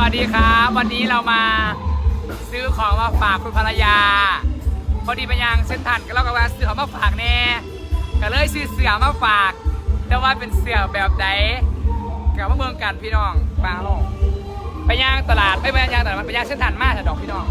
วัสดีครับ วันนี้เรามาซื้อของมาฝากคุณภรรยา พอดีไปยังเส้นทันก็เราก็ว่าซื้อของมาฝากแน่ก็เลยซื้อเสือมาฝาก แต่ว่าเป็นเสือแบบไหนกับว่าเมืองกันพี่น้องบางลงไปย่างตลาดไม่ไปย่างตลาดมันไปย่างเส้นทันมากแต่ดอกพี่น้อง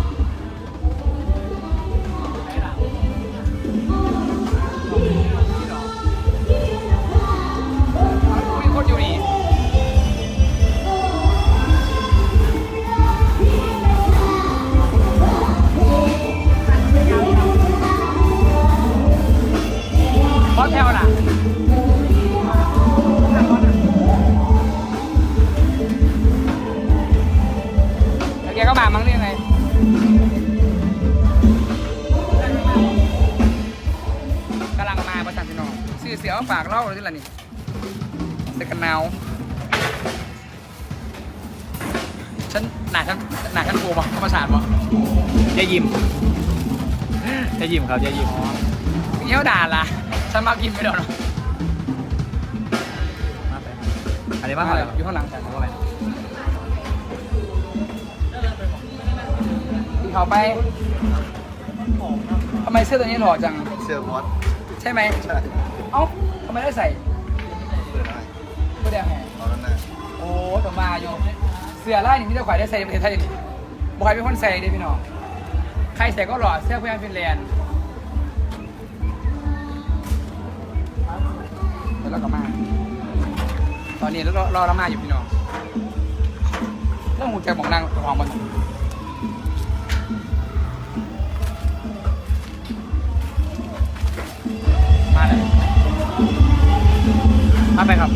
ซื้อเสียมาฝากเล่าเลยที่ละนี่เสกันหนาวฉันหนาฉันหนาฉันกลัวปะธรรมศาสตร์ปะยายยิมยายยิมครับยายยิมเงี้ยวด่าล่ะฉันมากินไม่โดนหรอกมาไปอันนี้มาอะไรอยู่ข้างหลังแต่เข้าไปที่เขาไปทำไมเสื้อตัวนี้หล่อจังเสื้อบอสใช่ไหมใช่ เอ้าทำไมได้ใส่เสื้อได้ก็ได้ไงตอนนั้นนะโอ้ตัวมาอยู่เสื้อไล่นี่มีแต่ข่อยได้ใส่ในประเทศไทยนี่บ่ใครเป็นคนใส่เด้พี่น้อง ใครใส่ก็หล่อเสื้อเพื่อนฟินแลนด์แล้วเราก็มา ตอนนี้เรอรอเรามาอยู่พี่น้องเรื่องหูใจบอกนางของมัน ไปครับ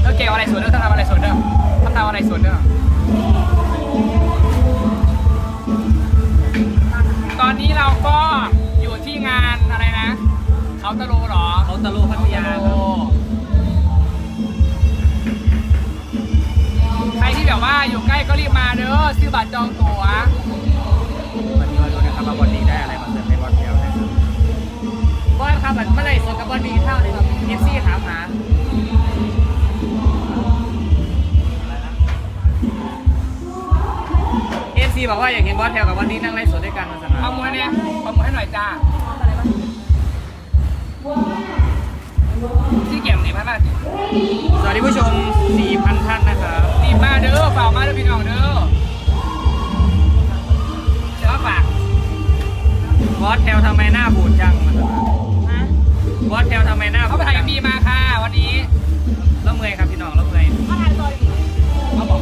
เธอเก่งอะไรสวนเด้อเธอทำอะไรสวนเด้อทำทำอะไรสวนเด้อตอนนี้เราก็อยู่ที่งานอะไรนะ เขาตะโลเหรอ เขาตะลุพัทยาโอ้ใครที่แบบว่าอยู่ใกล้ก็รีบมาเด้อซื้อบัตรจองตั๋ววันนี้มาดูนะครับว่าบอลนี้ได้อะไรมาเสริมให้บอลเดียวนะครับบอสครับเมื่อไหร่สดกับบอลดีเท่าเลยครับเอฟซีถามหา ซีบอกว่าอยากเห็นบอลแถวกับวันนี้นั่งไลฟ์สดด้วยกันมาสมัครเอามวยเนี่ยเอามวยให้หน่อยจ้าที่เก็บหนีพันมากสวัสดีผู้ชม 4,000 ท่านนะครับหนีมาเด้อฝากมาเด้อพี่น้องเด้อเดี๋ยวฝากบอสแถวทำไมหน้าบูดจังมาสมัครบอสแถวทำไมหน้าเขาบูไปดถ่ายจังมีมาค่ะวันนี้แล้วเมื่อยครับพี่น้องแล้วเมื่อย เขาบอก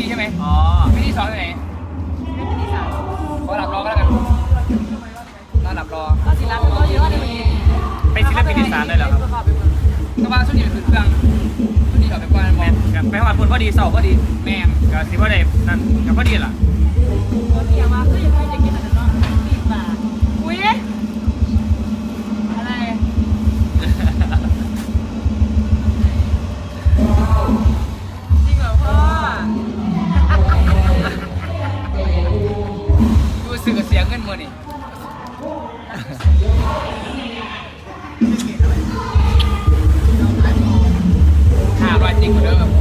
มีรับเชิญสองเวทีใช่ไหมอ๋อเวทีสองที่ไหนขอหลับรอก็แล้วกันน่าหลับรอเป็นศิลปินอีสานได้เหรอครับก็ว่าชุดนี้เป็นเครื่องชุดนี้เขาไปกวนมแมองนครับไปหอดพุ่นพอดีเสาร์พอดีแม่งก็สิว่าได้นั่นก็พอดีล่ะอุ้ จริงเหมือนเดิม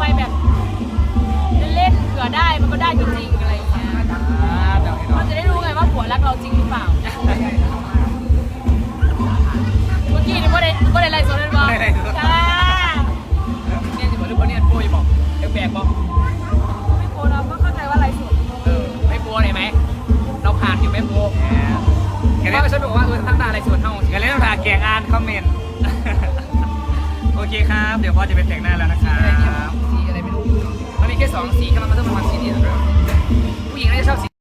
ไปแบบเล่นๆเผื่อได้มันก็ได้จริงๆอะไรอย่างเงี้ยเดี๋ยวให้น้อเรางจะได้รู้ไงว่าผัวรักเราจริงหรือเปล่า เมื่อกี้นี่ว่าได้ว่าได้อะไรสดเลยบ้างจ้าเนี่ยจะบอกหรือเปล่าเนี่ยโป้ยบอกแปลกๆบอกไม่โกเราก็เข้าใจว่าอะไรสดเออไม่โป้เห็นไหมเราผ่านอยู่ไม่โป้แกแค่เล่นี้นฉันบอกว่าเออทั้งหน้าอะไรส่วนเท่าแกเล่นภาษาแกงอ่านคอมเมนต์ โอเคครับ เดี๋ยวบอสจะไปแต่งหน้าแล้วนะครัอะไรเนี่ยบสีอะไรไม่รู้มันมีแค่สองสีแค่มันมาเท่าประมาณสีเดียวผู้หญิงน่าจะชอบสี